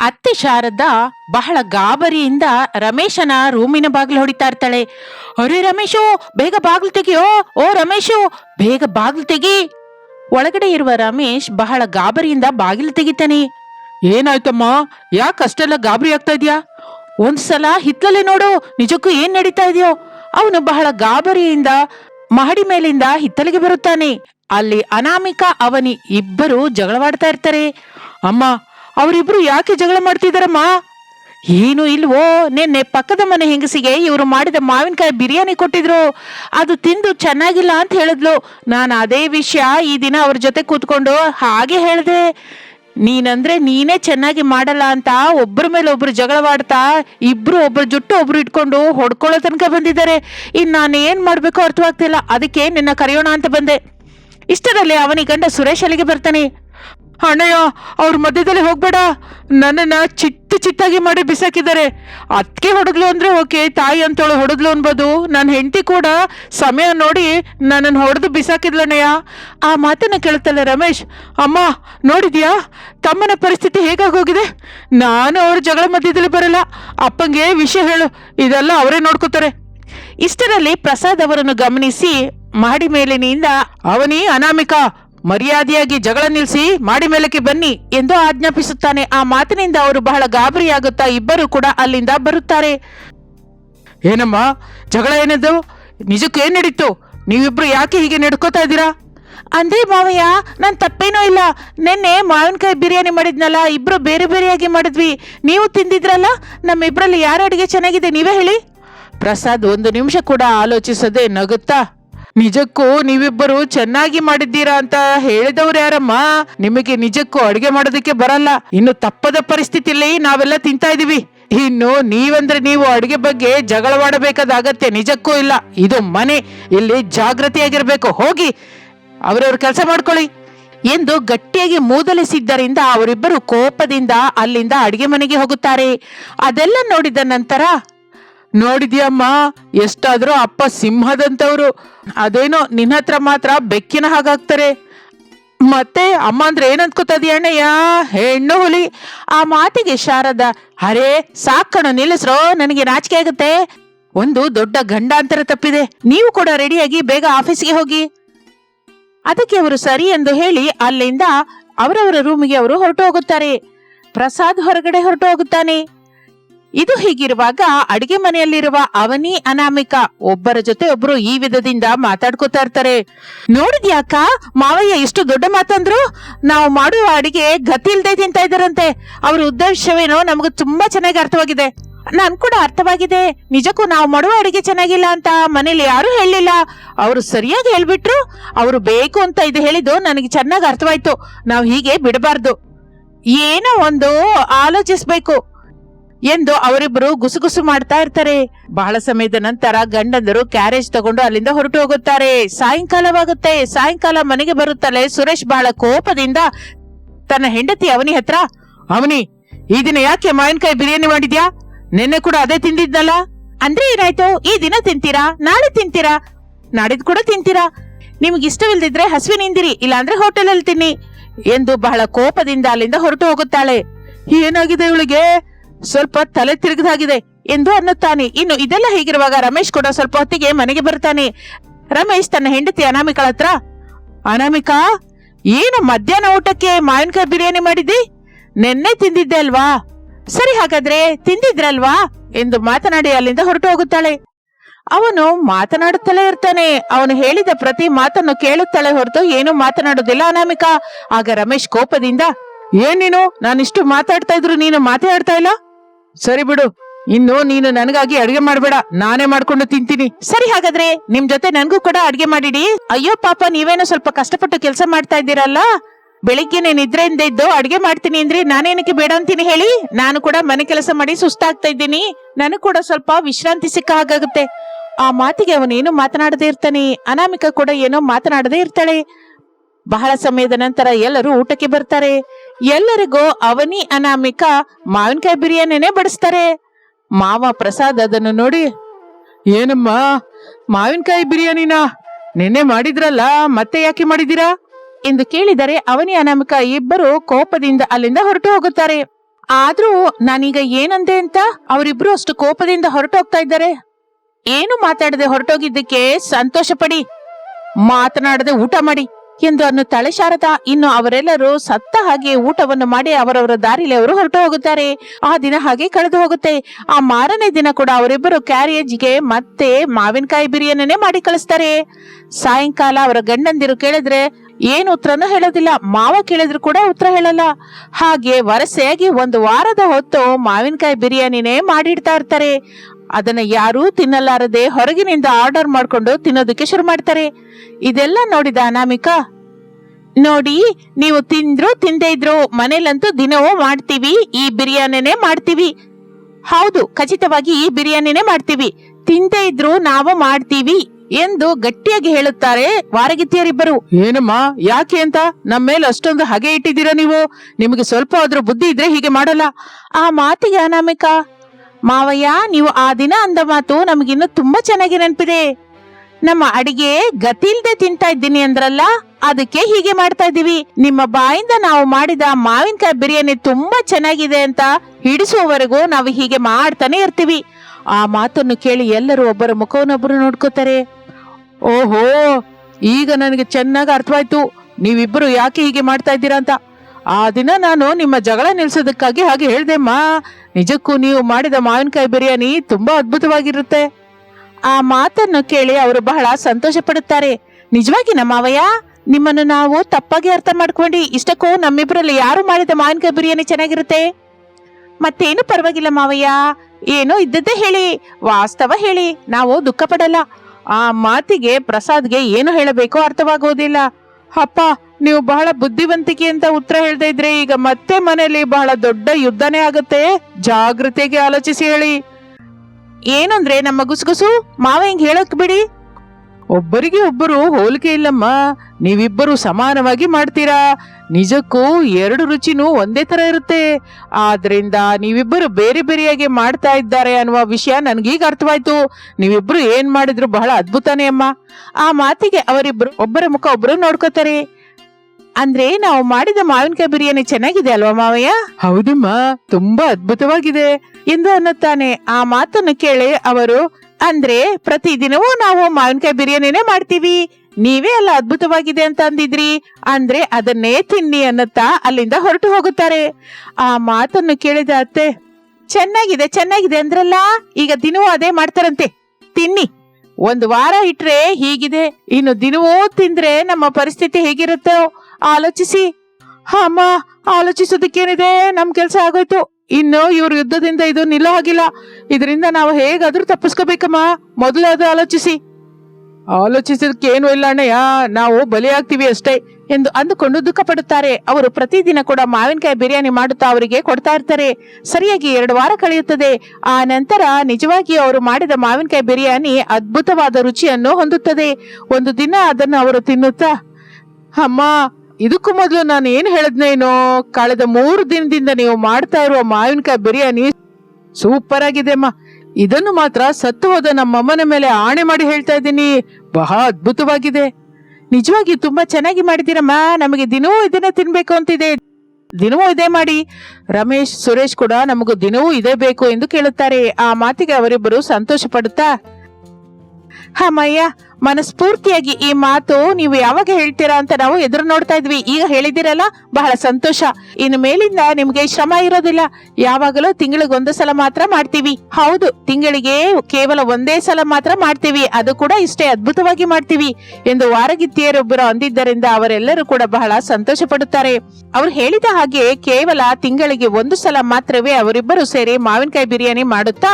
ಅತ್ತೆ ಶಾರದಾ ಬಹಳ ಗಾಬರಿಯಿಂದ ರಮೇಶನ ರೂಮಿನ ಬಾಗಿಲು ಹೊಡಿತಾ ಇರ್ತಾಳೆ ಅರೆ ರಮೇಶು, ಬೇಗ ಬಾಗಿಲು ತೆಗಿಯೋ, ಓ ರಮೇಶು, ಬೇಗ ಬಾಗಿಲು ತೆಗಿ. ಒಳಗಡೆ ಇರುವ ರಮೇಶ್ ಬಹಳ ಗಾಬರಿಯಿಂದ ಬಾಗಿಲು ತೆಗಿತಾನೆ. ಏನಾಯ್ತಮ್ಮ, ಯಾಕೆ ಅಷ್ಟೆಲ್ಲ ಗಾಬರಿ ಆಗ್ತಾ ಇದ್ಯಾ? ಒಂದ್ಸಲ ಹಿತ್ಲಲ್ಲಿ ನೋಡು, ನಿಜಕ್ಕೂ ಏನ್ ನಡೀತಾ ಇದೆಯೋ? ಅವನು ಬಹಳ ಗಾಬರಿಯಿಂದ ಮಹಡಿ ಮೇಲಿಂದ ಹಿತ್ತಲಿಗೆ ಬರುತ್ತಾನೆ. ಅಲ್ಲಿ ಅನಾಮಿಕಾ, ಅವನಿ ಇಬ್ಬರು ಜಗಳವಾಡ್ತಾ ಇರ್ತಾರೆ. ಅಮ್ಮ ಅವರಿಬ್ರು ಯಾಕೆ ಜಗಳ ಮಾಡ್ತಿದಾರಮ್ಮ ಏನು ಇಲ್ವೋ, ನಿನ್ನೆ ಪಕ್ಕದ ಮನೆ ಹೆಂಗಸಿಗೆ ಇವರು ಮಾಡಿದ ಮಾವಿನಕಾಯಿ ಬಿರಿಯಾನಿ ಕೊಟ್ಟಿದ್ರು. ಅದು ತಿಂದು ಚೆನ್ನಾಗಿಲ್ಲ ಅಂತ ಹೇಳಿದ್ಲು. ನಾನು ಅದೇ ವಿಷಯ ಈ ದಿನ ಅವ್ರ ಜೊತೆ ಕೂತ್ಕೊಂಡು ಹಾಗೆ ಹೇಳಿದೆ. ನೀನಂದ್ರೆ ನೀನೇ ಚೆನ್ನಾಗಿ ಮಾಡಲ್ಲ ಅಂತ ಒಬ್ಬರ ಮೇಲೆ ಒಬ್ರು ಜಗಳವಾಡ್ತಾ, ಇಬ್ರು ಒಬ್ರು ಜುಟ್ಟು ಒಬ್ರು ಇಟ್ಕೊಂಡು ಹೊಡ್ಕೊಳ್ಳೋ ತನಕ ಬಂದಿದ್ದಾರೆ. ಇನ್ನು ನಾನು ಏನ್ ಮಾಡ್ಬೇಕು ಅರ್ಥವಾಗ್ತಿಲ್ಲ. ಅದಕ್ಕೆ ನಿನ್ನ ಕರೆಯೋಣ ಅಂತ ಬಂದೆ. ಇಷ್ಟರಲ್ಲಿ ಅವನಿ ಗಂಡ ಸುರೇಶ್ ಅಲ್ಲಿಗೆ ಬರ್ತಾನೆ. ಅಣ್ಣಯ್ಯ, ಅವ್ರ ಮಧ್ಯದಲ್ಲಿ ಹೋಗ್ಬೇಡ. ನನ್ನನ್ನು ಚಿತ್ತ ಚಿತ್ತಾಗಿ ಮಾಡಿ ಬಿಸಾಕಿದ್ದಾರೆ. ಅದಕ್ಕೆ ಹೊಡೆದ್ಲು ಅಂದ್ರೆ ಓಕೆ, ತಾಯಿ ಅಂತೇಳಿ ಹೊಡೆದ್ಲು ಅನ್ಬೋದು. ನನ್ನ ಹೆಂಡತಿ ಕೂಡ ಸಮಯ ನೋಡಿ ನನ್ನನ್ನು ಹೊಡೆದು ಬಿಸಾಕಿದ್ಲಣ್ಣಯ್ಯ ಆ ಮಾತನ್ನ ಕೇಳುತ್ತಲ್ಲ ರಮೇಶ್, ಅಮ್ಮ, ನೋಡಿದ್ಯಾ? ತಮ್ಮನ ಪರಿಸ್ಥಿತಿ ಹೇಗಾಗೋಗಿದೆ? ನಾನು ಅವ್ರ ಜಗಳ ಮಧ್ಯದಲ್ಲಿ ಬರಲ್ಲ. ಅಪ್ಪಂಗೆ ವಿಷಯ ಹೇಳು. ಇದೆಲ್ಲ ಅವರೇ ನೋಡ್ಕೋತಾರೆ. ಇಷ್ಟರಲ್ಲಿ ಪ್ರಸಾದ್ ಅವರನ್ನು ಗಮನಿಸಿ ಮಾಡಿ ಮೇಲಿನಿಂದ, ಅವನಿ ಅನಾಮಿಕಾ. ಮರ್ಯಾದೆಯಾಗಿ ಜಗಳ ನಿಲ್ಲಿಸಿ ಮಾಡಿ ಮೇಲಕ್ಕೆ ಬನ್ನಿ ಎಂದು ಆಜ್ಞಾಪಿಸುತ್ತಾನೆ. ಆ ಮಾತಿನಿಂದ ಅವರು ಬಹಳ ಗಾಬರಿಯಾಗುತ್ತಾ ಇಬ್ಬರು ಕೂಡ ಅಲ್ಲಿಂದ ಬರುತ್ತಾರೆ. ಏನಮ್ಮ, ಜಗಳ ಏನದು? ನಿಜಕ್ಕೆ ಏನ್ ನಡೀತು? ನೀವಿಬ್ರು ಯಾಕೆ ಹೀಗೆ ನಡ್ಕೋತಾ ಇದ್ದೀರಾ? ಅಂದ್ರೆ ಮಾವಯ್ಯ, ನಾನು ತಪ್ಪೇನೂ ಇಲ್ಲ. ನಿನ್ನೆ ಮಾವಿನಕಾಯಿ ಬಿರಿಯಾನಿ ಮಾಡಿದ್ನಲ್ಲ, ಇಬ್ರು ಬೇರೆ ಬೇರೆಯಾಗಿ ಮಾಡಿದ್ವಿ. ನೀವು ತಿಂದಿದ್ರಲ್ಲ? ನಮ್ಮಿಬ್ಬರಲ್ಲಿ ಯಾರ ಅಡಿಗೆ ಚೆನ್ನಾಗಿದೆ, ನೀವೇ ಹೇಳಿ. ಪ್ರಸಾದ್ ಒಂದು ನಿಮಿಷ ಕೂಡ ಆಲೋಚಿಸದೆ ನಗುತ್ತಾ ನಿಜಕ್ಕೂ ನೀವಿಬ್ಬರು ಚೆನ್ನಾಗಿ ಮಾಡಿದ್ದೀರಾ ಅಂತ ಹೇಳಿದವ್ರು ಯಾರಮ್ಮ? ನಿಮಗೆ ನಿಜಕ್ಕೂ ಅಡುಗೆ ಮಾಡೋದಕ್ಕೆ ಬರಲ್ಲ. ಇನ್ನು ತಪ್ಪದ ಪರಿಸ್ಥಿತಿಯಲ್ಲಿ ನಾವೆಲ್ಲ ತಿಂತಾ ಇದೀವಿ. ಇನ್ನು ನೀವಂದ್ರೆ ನೀವು ಅಡುಗೆ ಬಗ್ಗೆ ಜಗಳವಾಡಬೇಕಾದ ಅಗತ್ಯ ನಿಜಕ್ಕೂ ಇಲ್ಲ. ಇದು ಮನೆ. ಇಲ್ಲಿ ಜಾಗೃತಿಯಾಗಿರ್ಬೇಕು ಹೋಗಿ. ಅವರವ್ರ ಕೆಲಸ ಮಾಡ್ಕೊಳ್ಳಿ. ಎಂದು ಗಟ್ಟಿಯಾಗಿ ಮೂದಲಿಸಿದ್ದರಿಂದ ಅವರಿಬ್ಬರು ಕೋಪದಿಂದ ಅಲ್ಲಿಂದ ಅಡಿಗೆ ಮನೆಗೆ ಹೋಗುತ್ತಾರೆ. ಅದೆಲ್ಲ ನೋಡಿದ ನಂತರ ನೋಡಿದ್ಯಮ್ಮ? ಎಷ್ಟಾದ್ರೂ ಅಪ್ಪ ಸಿಂಹದಂತವ್ರು. ಅದೇನೋ ನಿನ್ನ ಹತ್ರ ಮಾತ್ರ ಬೆಕ್ಕಿನ ಹಾಗಾಗ್ತಾರೆ. ಮತ್ತೆ ಅಮ್ಮ ಅಂದ್ರೆ ಏನಂದ್ಕೋತದೀಯ ಅಣ್ಣಯ್ಯ? ಹೆಣ್ಣು ಹುಲಿ. ಆ ಮಾತಿಗೆ ಶಾರದ, ಅರೇ ಸಾಕಣ ನಿಲ್ಲಿಸ್ರೋ, ನನಗೆ ನಾಚಿಕೆ ಆಗುತ್ತೆ. ಒಂದು ದೊಡ್ಡ ಗಂಡಾಂತರ ತಪ್ಪಿದೆ. ನೀವು ಕೂಡ ರೆಡಿಯಾಗಿ ಬೇಗ ಆಫೀಸ್ಗೆ ಹೋಗಿ. ಅದಕ್ಕೆ ಅವರು ಸರಿ ಎಂದು ಹೇಳಿ ಅಲ್ಲಿಂದ ಅವರವರ ರೂಮಿಗೆ ಅವರು ಹೊರಟು ಹೋಗುತ್ತಾರೆ. ಪ್ರಸಾದ್ ಹೊರಗಡೆ ಹೊರಟು ಹೋಗುತ್ತಾನೆ. ಇದು ಹೀಗಿರುವಾಗ ಅಡಿಗೆ ಮನೆಯಲ್ಲಿರುವ ಅವನಿ, ಅನಾಮಿಕ ಒಬ್ಬರ ಜೊತೆ ಒಬ್ರು ಈ ವಿಧದಿಂದ ಮಾತಾಡ್ಕೋತಾ ಇರ್ತಾರೆ. ನೋಡಿದ್ಯಾಕ? ಮಾವಯ್ಯ ಎಷ್ಟು ದೊಡ್ಡ ಮಾತಂದ್ರು? ನಾವು ಮಾಡುವ ಅಡಿಗೆ ಗತಿ ಇಲ್ದೇ ತಿಂತಾ ಇದ್ದಾರಂತೆ. ಅವ್ರ ಉದ್ದೇಶವೇನೋ ನಮಗೆ ತುಂಬಾ ಚೆನ್ನಾಗಿ ಅರ್ಥವಾಗಿದೆ. ನನ್ ಕೂಡ ಅರ್ಥವಾಗಿದೆ. ನಿಜಕ್ಕೂ ನಾವು ಮಾಡುವ ಅಡಿಗೆ ಚೆನ್ನಾಗಿಲ್ಲ ಅಂತ ಮನೇಲಿ ಯಾರು ಹೇಳಿಲ್ಲ. ಅವರು ಸರಿಯಾಗಿ ಹೇಳ್ಬಿಟ್ರು. ಅವರು ಬೇಕು ಅಂತ ಇದು ಹೇಳಿದ್ದು ನನಗೆ ಚೆನ್ನಾಗಿ ಅರ್ಥವಾಯ್ತು. ನಾವು ಹೀಗೆ ಬಿಡಬಾರ್ದು. ಏನೋ ಒಂದು ಆಲೋಚಿಸ್ಬೇಕು. ಎಂದು ಅವರಿಬ್ಬರು ಗುಸುಗುಸು ಮಾಡ್ತಾ ಇರ್ತಾರೆ. ಬಹಳ ಸಮಯದ ನಂತರ ಗಂಡಂದರು ಕ್ಯಾರೇಜ್ ತಗೊಂಡು ಅಲ್ಲಿಂದ ಹೊರಟು ಹೋಗುತ್ತಾರೆ. ಸಾಯಂಕಾಲವಾಗುತ್ತೆ. ಸಾಯಂಕಾಲ ಮನೆಗೆ ಬರುತ್ತಲೇ ಸುರೇಶ್ ಬಹಳ ಕೋಪದಿಂದ ತನ್ನ ಹೆಂಡತಿ ಅವನಿ ಹತ್ರ, ಅವನಿ, ಈ ದಿನ ಯಾಕೆ ಮಾವಿನಕಾಯಿ ಬಿರಿಯಾನಿ ಮಾಡಿದ್ಯಾ? ನಿನ್ನೆ ಕೂಡ ಅದೇ ತಿಂದಿದ್ನಲ್ಲ? ಅಂದ್ರೆ ಏನಾಯ್ತು? ಈ ದಿನ ತಿಂತೀರಾ? ನಾಳೆ ತಿಂತೀರಾ? ನಾಡಿದ್ ಕೂಡ ತಿಂತೀರಾ? ನಿಮ್ಗೆ ಇಷ್ಟವಿಲ್ದಿದ್ರೆ ಹಸುವಿನಿಂದಿರಿ ಇಲ್ಲಾಂದ್ರೆ ಹೋಟೆಲ್ ಅಲ್ಲಿ ತಿನ್ನಿ, ಎಂದು ಬಹಳ ಕೋಪದಿಂದ ಅಲ್ಲಿಂದ ಹೊರಟು ಹೋಗುತ್ತಾಳೆ. ಏನಾಗಿದೆ ಇವಳಿಗೆ? ಸ್ವಲ್ಪ ತಲೆ ತಿರುಗದಾಗಿದೆ ಎಂದು ಅನ್ನುತ್ತಾನೆ. ಇನ್ನು ಇದೆಲ್ಲ ಹೀಗಿರುವಾಗ ರಮೇಶ್ ಕೂಡ ಸ್ವಲ್ಪ ಹೊತ್ತಿಗೆ ಮನೆಗೆ ಬರ್ತಾನೆ ರಮೇಶ್ ತನ್ನ ಹೆಂಡತಿ ಅನಾಮಿಕಳ ಹತ್ರ, ಅನಾಮಿಕಾ, ಏನು ಮಧ್ಯಾಹ್ನ ಊಟಕ್ಕೆ ಮಾವಿನಕಾಯಿ ಬಿರಿಯಾನಿ ಮಾಡಿದ್ದಿ? ನೆನ್ನೆ ತಿಂದಿದ್ದೆ ಅಲ್ವಾ? ಸರಿ ಹಾಗಾದ್ರೆ ತಿಂದಿದ್ರಲ್ವಾ? ಎಂದು ಮಾತನಾಡಿ ಅಲ್ಲಿಂದ ಹೊರಟು ಹೋಗುತ್ತಾಳೆ. ಅವನು ಮಾತನಾಡುತ್ತಲೇ ಇರ್ತಾನೆ. ಅವನು ಹೇಳಿದ ಪ್ರತಿ ಮಾತನ್ನು ಕೇಳುತ್ತಾಳೆ ಹೊರತು ಏನು ಮಾತನಾಡೋದಿಲ್ಲ ಅನಾಮಿಕಾ. ಆಗ ರಮೇಶ್ ಕೋಪದಿಂದ, ಏನ್ ನೀನು? ನಾನಿಷ್ಟು ಮಾತಾಡ್ತಾ ಇದ್ರು ನೀನು ಮಾತಾಡ್ತಾ ಇಲ್ಲ? ಸರಿ ಬಿಡು. ಇನ್ನು ನೀನು ನನಗಾಗಿ ಅಡಿಗೆ ಮಾಡ್ಬೇಡ. ನಾನೇ ಮಾಡ್ಕೊಂಡು ತಿಂತೀನಿ. ಸರಿ ಹಾಗಾದ್ರೆ, ನಿಮ್ ಜೊತೆ ನನ್ಗೂ ಕೂಡ ಅಡಿಗೆ ಮಾಡಿಡಿ. ಅಯ್ಯೋ ಪಾಪ, ನೀವೇನೋ ಸ್ವಲ್ಪ ಕಷ್ಟಪಟ್ಟು ಕೆಲಸ ಮಾಡ್ತಾ ಇದ್ದೀರಲ್ಲ? ಬೆಳಿಗ್ಗೆನೆ ನಿದ್ರೆಯಿಂದ ಇದ್ದು ಅಡಿಗೆ ಮಾಡ್ತೀನಿ ಅಂದ್ರೆ ನಾನೇನಕ್ಕೆ ಬೇಡ ಅಂತೀನಿ ಹೇಳಿ? ನಾನು ಕೂಡ ಮನೆ ಕೆಲಸ ಮಾಡಿ ಸುಸ್ತಾಗ್ತಾ ಇದ್ದೀನಿ. ನನಗ್ ಕೂಡ ಸ್ವಲ್ಪ ವಿಶ್ರಾಂತಿ ಸಿಕ್ಕ ಹಾಗಾಗುತ್ತೆ. ಆ ಮಾತಿಗೆ ಅವನೇನು ಮಾತನಾಡದೇ ಇರ್ತಾನೆ? ಅನಾಮಿಕ ಕೂಡ ಏನೋ ಮಾತನಾಡದೇ ಇರ್ತಾಳೆ. ಬಹಳ ಸಮಯದ ನಂತರ ಎಲ್ಲರೂ ಊಟಕ್ಕೆ ಬರ್ತಾರೆ. ಎಲ್ಲರಿಗೂ ಅವನಿ ಅನಾಮಿಕ ಮಾವಿನಕಾಯಿ ಬಿರಿಯಾನಿನೇ ಬಡಿಸ್ತಾರೆ. ಮಾವ ಪ್ರಸಾದ್ ಅದನ್ನು ನೋಡಿ, ಏನಮ್ಮ, ಮಾವಿನಕಾಯಿ ಬಿರಿಯಾನಿನ ನಿನ್ನೆ ಮಾಡಿದ್ರಲ್ಲ, ಮತ್ತೆ ಯಾಕೆ ಮಾಡಿದಿರಾ ಎಂದು ಕೇಳಿದರೆ ಅವನಿ ಅನಾಮಿಕ ಇಬ್ಬರು ಕೋಪದಿಂದ ಅಲ್ಲಿಂದ ಹೊರಟು ಹೋಗುತ್ತಾರೆ. ಆದ್ರೂ ನಾನೀಗ ಏನಂದೆ ಅಂತ ಅವರಿಬ್ರು ಅಷ್ಟು ಕೋಪದಿಂದ ಹೊರಟೋಗ್ತಾ ಇದ್ದಾರೆ. ಏನು ಮಾತಾಡದೆ ಹೊರಟೋಗಿದ್ದಕ್ಕೆ ಸಂತೋಷ ಪಡಿ. ಮಾತನಾಡದೆ ಊಟ ಮಾಡಿ. ಎಂದು ಅನ್ನುತ್ತಾಳೆ ಶಾರದಾ ಇನ್ನು ಅವರೆಲ್ಲರೂ ಸತ್ತ ಹಾಗೆ ಊಟವನ್ನು ಮಾಡಿ ಅವರವರ ದಾರಿಲಿ ಅವರು ಹೊರಟು ಹೋಗುತ್ತಾರೆ. ಆ ದಿನ ಹಾಗೆ ಕಳೆದು ಹೋಗುತ್ತೆ. ಆ ಮಾರನೇ ದಿನ ಕೂಡ ಅವರಿಬ್ಬರು ಕ್ಯಾರಿಯೇಜ್ಗೆ ಮತ್ತೆ ಮಾವಿನಕಾಯಿ ಬಿರಿಯಾನಿನೇ ಮಾಡಿ ಕಳಿಸ್ತಾರೆ. ಸಾಯಂಕಾಲ ಅವರ ಗಂಡಂದಿರು ಕೇಳಿದ್ರೆ, ಏನು ಉತ್ತರನೂ ಹೇಳೋದಿಲ್ಲ. ಮಾವ ಕೇಳಿದ್ರು ಕೂಡ ಉತ್ತರ ಹೇಳಲ್ಲ. ಹಾಗೆ ವರಸೆಯಾಗಿ ಒಂದು ವಾರದ ಹೊತ್ತು ಮಾವಿನಕಾಯಿ ಬಿರಿಯಾನಿನೇ ಮಾಡಿಡ್ತಾ ಇರ್ತಾರೆ. ಅದನ್ನ ಯಾರೂ ತಿನ್ನಲಾರದೆ ಹೊರಗಿನಿಂದ ಆರ್ಡರ್ ಮಾಡ್ಕೊಂಡು ತಿನ್ನೋದಕ್ಕೆ ಶುರು ಮಾಡ್ತಾರೆ. ಇದೆಲ್ಲ ನೋಡಿದ ಅನಾಮಿಕಾ ನೋಡಿ ನೀವು ತಿಂದ್ರು ತಿಂದೇ ಇದ್ರು ಮನೇಲಂತೂ ದಿನವೂ ಮಾಡ್ತೀವಿ ಈ ಬಿರಿಯಾನಿನೇ ಮಾಡ್ತೀವಿ. ಹೌದು ಖಚಿತವಾಗಿ ಈ ಬಿರಿಯಾನಿನೇ ಮಾಡ್ತೀವಿ. ತಿಂದೇ ಇದ್ರು ನಾವು ಮಾಡ್ತೀವಿ ಎಂದು ಗಟ್ಟಿಯಾಗಿ ಹೇಳುತ್ತಾರೆ ವಾರಗಿತ್ತಿಯರಿಬ್ಬರು. ಏನಮ್ಮ ಯಾಕೆ ಅಂತ? ನಮ್ಮ ಮೇಲೆ ಅಷ್ಟೊಂದು ಹಗೆ ಇಟ್ಟಿದ್ದೀರಾ ನೀವು? ನಿಮಗೆ ಸ್ವಲ್ಪ ಆದ್ರೂ ಬುದ್ಧಿ ಇದ್ರೆ ಹೀಗೆ ಮಾಡಲ್ಲ. ಆ ಮಾತಿಗೆ ಅನಾಮಿಕಾ. ಮಾವಯ್ಯ, ನೀವು ಆ ದಿನ ಅಂದ ಮಾತು ನಮಗಿನ್ನು ತುಂಬಾ ಚೆನ್ನಾಗಿ ನೆನಪಿದೆ. ನಮ್ಮ ಅಡಿಗೆ ಗತಿಲ್ದೆ ತಿಂತಾ ಇದ್ದೀನಿ ಅಂದ್ರಲ್ಲ, ಅದಕ್ಕೆ ಹೀಗೆ ಮಾಡ್ತಾ ಇದ್ದೀವಿ. ನಿಮ್ಮ ಬಾಯಿಂದ ನಾವು ಮಾಡಿದ ಮಾವಿನಕಾಯಿ ಬಿರಿಯಾನಿ ತುಂಬಾ ಚೆನ್ನಾಗಿದೆ ಅಂತ ಹಿಡಿಸುವವರೆಗೂ ನಾವು ಹೀಗೆ ಮಾಡ್ತಾನೆ ಇರ್ತೀವಿ. ಆ ಮಾತನ್ನು ಕೇಳಿ ಎಲ್ಲರೂ ಒಬ್ಬರ ಮುಖವನ್ನೊಬ್ಬರು ನೋಡ್ಕೋತಾರೆ. ಓಹೋ, ಈಗ ನನಗೆ ಚೆನ್ನಾಗಿ ಅರ್ಥವಾಯ್ತು. ನೀವಿಬ್ಬರು ಯಾಕೆ ಹೀಗೆ ಮಾಡ್ತಾ ಇದ್ದೀರಾ ಅಂತ. ಆ ದಿನ ನಾನು ನಿಮ್ಮ ಜಗಳ ನಿಲ್ಸೋದಕ್ಕಾಗಿ ಹಾಗೆ ಹೇಳ್ದೆಮ್ಮ. ನಿಜಕ್ಕೂ ನೀವು ಮಾಡಿದ ಮಾವಿನಕಾಯಿ ಬಿರಿಯಾನಿ ತುಂಬಾ ಅದ್ಭುತವಾಗಿರುತ್ತೆ. ಆ ಮಾತನ್ನು ಕೇಳಿ ಅವರು ಬಹಳ ಸಂತೋಷ ಪಡುತ್ತಾರೆ ನಿಜವಾಗಿ ನಮ್ಮವಯ್ಯ ನಿಮ್ಮನ್ನು ನಾವು ತಪ್ಪಾಗಿ ಅರ್ಥ ಮಾಡ್ಕೊಂಡು, ಇಷ್ಟಕ್ಕೂ ನಮ್ಮಿಬ್ಬರಲ್ಲಿ ಯಾರು ಮಾಡಿದ ಮಾವಿನಕಾಯಿ ಬಿರಿಯಾನಿ ಚೆನ್ನಾಗಿರುತ್ತೆ? ಮತ್ತೇನು ಪರವಾಗಿಲ್ಲ ಮಾವಯ್ಯ, ಏನೋ ಇದ್ದದ್ದೇ ಹೇಳಿ, ವಾಸ್ತವ ಹೇಳಿ, ನಾವು ದುಃಖ ಆ ಮಾತಿಗೆ ಪ್ರಸಾದ್ಗೆ ಏನು ಹೇಳಬೇಕೋ ಅರ್ಥವಾಗುವುದಿಲ್ಲ ಅಪ್ಪ ನೀವು ಬಹಳ ಬುದ್ಧಿವಂತಿಕೆ ಅಂತ ಉತ್ತರ ಹೇಳ್ತಾ ಇದ್ರೆ, ಈಗ ಮತ್ತೆ ಮನೆಯಲ್ಲಿ ಬಹಳ ದೊಡ್ಡ ಯುದ್ಧನೇ ಆಗುತ್ತೆ. ಜಾಗೃತೆಗೆ ಆಲೋಚಿಸಿ ಹೇಳಿ. ಏನಂದ್ರೆ, ನಮ್ಮ ಗುಸುಗುಸು, ಮಾವ ಹಿಂಗ್ ಹೇಳಕ್ ಬಿಡಿ? ಒಬ್ಬರಿಗೆ ಒಬ್ಬರು ಹೋಲಿಕೆ ಇಲ್ಲಮ್ಮ. ನೀವಿಬ್ಬರು ಸಮಾನವಾಗಿ ಮಾಡ್ತೀರಾ? ನಿಜಕ್ಕೂ ಎರಡು ರುಚಿನೂ ಒಂದೇ ತರ ಇರುತ್ತೆ. ಆದ್ರಿಂದ ನೀವಿಬ್ಬರು ಬೇರೆ ಬೇರೆಯಾಗಿ ಮಾಡ್ತಾ ಇದ್ದಾರೆ ಅನ್ನುವ ವಿಷಯ ನನ್ಗೀಗ ಅರ್ಥವಾಯ್ತು. ನೀವಿಬ್ರು ಏನ್ ಮಾಡಿದ್ರು ಬಹಳ ಅದ್ಭುತನೇ ಅಮ್ಮ. ಆ ಮಾತಿಗೆ ಅವರಿಬ್ರು, ಒಬ್ಬರ ಮುಖ ಒಬ್ರು ನೋಡ್ಕೋತಾರೆ. ಅಂದ್ರೆ ನಾವು ಮಾಡಿದ ಮಾವಿನಕಾಯಿ ಬಿರಿಯಾನಿ ಚೆನ್ನಾಗಿದೆ ಅಲ್ವಾ ಮಾವಯ್ಯ? ಹೌದಮ್ಮ ತುಂಬಾ ಅದ್ಭುತವಾಗಿದೆ. ಎಂದು ಅನ್ನುತ್ತಾನೆ. ಆ ಮಾತನ್ನು ಕೇಳಿ ಅವರು ಅಂದ್ರೆ ಪ್ರತಿದಿನವೂ ನಾವು ಮಾವಿನಕಾಯಿ ಬಿರಿಯಾನಿನೇ ಮಾಡ್ತೀವಿ. ನೀವೇ ಅಲ್ಲ ಅದ್ಭುತವಾಗಿದೆ ಅಂತ ಅಂದಿದ್ರಿ. ಅಂದ್ರೆ ಅದನ್ನೇ ತಿನ್ನಿ ಅನ್ನುತ್ತಾ ಅಲ್ಲಿಂದ ಹೊರಟು ಹೋಗುತ್ತಾರೆ. ಆ ಮಾತನ್ನು ಕೇಳಿದ ಅತ್ತೆ ಚೆನ್ನಾಗಿದೆ ಚೆನ್ನಾಗಿದೆ ಅಂದ್ರಲ್ಲ ಈಗ ದಿನವೂ ಅದೇ ಮಾಡ್ತಾರಂತೆ. ತಿನ್ನಿ. ಒಂದು ವಾರ ಇಟ್ರೆ ಹೀಗಿದೆ. ಇನ್ನು ದಿನವೂ ತಿಂದ್ರೆ ನಮ್ಮ ಪರಿಸ್ಥಿತಿ ಹೇಗಿರುತ್ತೋ ಆಲೋಚಿಸಿ. ಅಮ್ಮ, ಆಲೋಚಿಸೋದಕ್ಕೇನಿದೆ? ನಮ್ ಕೆಲಸ ಆಗೋಯ್ತು. ಇನ್ನು ಇವ್ರ ಯುದ್ಧದಿಂದ ಇದು ನಿಲ್ಲೋ ಹಾಗಿಲ್ಲ. ಇದರಿಂದ ನಾವು ಹೇಗಾದ್ರೂ ತಪ್ಪಿಸ್ಕೋಬೇಕಮ್ಮ. ಅದು ಆಲೋಚಿಸಿ. ಆಲೋಚಿಸೋದಕ್ಕೇನು ಇಲ್ಲ, ಅಣ್ಣಯ್ಯ. ನಾವು ಬಲಿಯಾಗ್ತೀವಿ ಅಷ್ಟೇ ಎಂದು ಅಂದುಕೊಂಡು ದುಃಖ ಪಡುತ್ತಾರೆ ಅವರು ಪ್ರತಿದಿನ ಕೂಡ ಮಾವಿನಕಾಯಿ ಬಿರಿಯಾನಿ ಮಾಡುತ್ತಾ ಅವರಿಗೆ ಕೊಡ್ತಾ ಇರ್ತಾರೆ. ಸರಿಯಾಗಿ ಎರಡು ವಾರ ಕಳೆಯುತ್ತದೆ. ಆ ನಂತರ ನಿಜವಾಗಿ ಅವರು ಮಾಡಿದ ಮಾವಿನಕಾಯಿ ಬಿರಿಯಾನಿ ಅದ್ಭುತವಾದ ರುಚಿಯನ್ನು ಹೊಂದುತ್ತದೆ. ಒಂದು ದಿನ ಅದನ್ನು ಅವರು ತಿನ್ನುತ್ತಾ, ಅಮ್ಮ ಇದಕ್ಕೂ ಮೊದಲು ನಾನು ಏನು ಹೇಳಿದ್ನೇನೋ ಕಳೆದ ಮೂರು ದಿನದಿಂದ ನೀವು ಮಾಡ್ತಾ ಇರುವ ಮಾವಿನಕಾಯಿ ಬಿರಿಯಾನಿ ಸೂಪರ್ ಆಗಿದೆ ಅಮ್ಮ. ಇದನ್ನು ಮಾತ್ರ ಸತ್ತು ಹೋದ ನಮ್ಮಮ್ಮನ ಮೇಲೆ ಆಣೆ ಮಾಡಿ ಹೇಳ್ತಾ ಇದ್ದೀನಿ. ಬಹಳ ಅದ್ಭುತವಾಗಿದೆ. ನಿಜವಾಗಿ ತುಂಬಾ ಚೆನ್ನಾಗಿ ಮಾಡಿದ್ದೀರಮ್ಮ. ನಮಗೆ ದಿನವೂ ಇದನ್ನೇ ತಿನ್ಬೇಕು ಅಂತಿದೆ. ದಿನವೂ ಇದೇ ಮಾಡಿ. ರಮೇಶ್, ಸುರೇಶ್ ಕೂಡ ನಮಗೂ ದಿನವೂ ಇದೇ ಬೇಕು ಎಂದು ಕೇಳುತ್ತಾರೆ. ಆ ಮಾತಿಗೆ ಅವರಿಬ್ಬರು ಸಂತೋಷ ಪಡುತ್ತಾ ಅಮ್ಮಯ್ಯ ಮನಸ್ಫೂರ್ತಿಯಾಗಿ ಈ ಮಾತು ನೀವು ಯಾವಾಗ ಹೇಳ್ತೀರಾ ಅಂತ ನಾವು ಎದುರು ನೋಡ್ತಾ ಇದ್ವಿ. ಈಗ ಹೇಳಿದಿರಲ್ಲ ಬಹಳ ಸಂತೋಷ. ಇನ್ನು ಮೇಲಿಂದ ನಿಮ್ಗೆ ಶ್ರಮ ಇರೋದಿಲ್ಲ. ಯಾವಾಗಲೂ ತಿಂಗಳಿಗೆ ಒಂದು ಸಲ ಮಾತ್ರ ಮಾಡ್ತೀವಿ. ಹೌದು, ತಿಂಗಳಿಗೆ ಕೇವಲ ಒಂದೇ ಸಲ ಮಾತ್ರ ಮಾಡ್ತೀವಿ. ಅದು ಕೂಡ ಇಷ್ಟೇ ಅದ್ಭುತವಾಗಿ ಮಾಡ್ತೀವಿ ಎಂದು ವಾರಗಿತ್ತಿಯರೊಬ್ಬರು ಅಂದಿದ್ದರಿಂದ ಅವರೆಲ್ಲರೂ ಕೂಡ ಬಹಳ ಸಂತೋಷ ಪಡುತ್ತಾರೆ ಅವ್ರು ಹೇಳಿದ ಹಾಗೆ ಕೇವಲ ತಿಂಗಳಿಗೆ ಒಂದು ಸಲ ಮಾತ್ರವೇ ಅವರಿಬ್ಬರು ಸೇರಿ ಮಾವಿನಕಾಯಿ ಬಿರಿಯಾನಿ ಮಾಡುತ್ತಾ